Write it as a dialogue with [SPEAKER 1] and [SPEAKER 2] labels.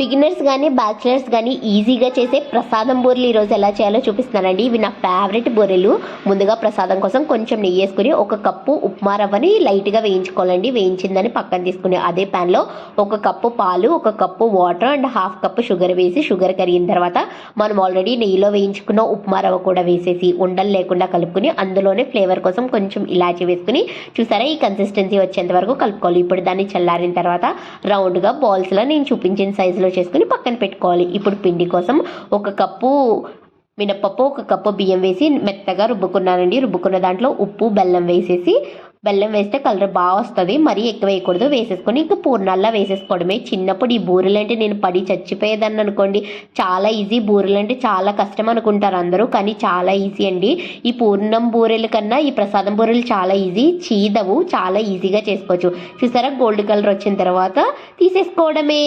[SPEAKER 1] Beginners కానీ bachelors కానీ ఈజీగా చేసే ప్రసాదం బూరెలు ఈరోజు ఎలా చేయాలో చూపిస్తున్నానండి. ఇవి నా ఫేవరెట్ బూరెలు. ముందుగా ప్రసాదం కోసం కొంచెం నెయ్యి వేసుకుని ఒక కప్పు ఉప్మా రవ్వని లైట్గా వేయించుకోవాలండి. వేయించిందని పక్కన తీసుకుని అదే ప్యాన్లో ఒక కప్పు పాలు ఒక cup water and half cup sugar వేసి షుగర్ కరిగిన తర్వాత మనం ఆల్రెడీ నెయ్యిలో వేయించుకున్న ఉప్మా రవ్వ కూడా వేసేసి ఉండలు లేకుండా కలుపుకుని అందులోనే ఫ్లేవర్ కోసం కొంచెం ఇలాచి వేసుకుని చూసారా ఈ కన్సిస్టెన్సీ వచ్చేంత వరకు కలుపుకోవాలి. ఇప్పుడు దాన్ని చల్లారిన తర్వాత రౌండ్గా బాల్స్లో నేను చూపించిన సైజులో చేసుకుని పక్కన పెట్టుకోవాలి. ఇప్పుడు పిండి కోసం ఒక కప్పు మినప్పప్పు ఒక కప్పు బియ్యం వేసి మెత్తగా రుబ్బుకున్నానండి. రుబ్బుకున్న దాంట్లో ఉప్పు బెల్లం వేసేసి బెల్లం వేస్తే కలర్ బాగా వస్తుంది. మరీ ఎక్కువ వేయకూడదు. వేసేసుకొని ఇంకా పూర్ణాల్లో వేసేసుకోవడమే. చిన్నప్పుడు ఈ బూరెలు అంటే నేను పడి చచ్చిపోయేదాన్ని అనుకోండి. చాలా ఈజీ బూరెలు అంటే చాలా కష్టం అనుకుంటారు అందరూ కానీ చాలా ఈజీ అండి. ఈ పూర్ణం బూరెల కన్నా ఈ ప్రసాదం బూరెలు చాలా ఈజీ. చీదవు చాలా ఈజీగా చేసుకోవచ్చు. చూసారా? గోల్డ్ కలర్ వచ్చిన తర్వాత తీసేసుకోవడమే.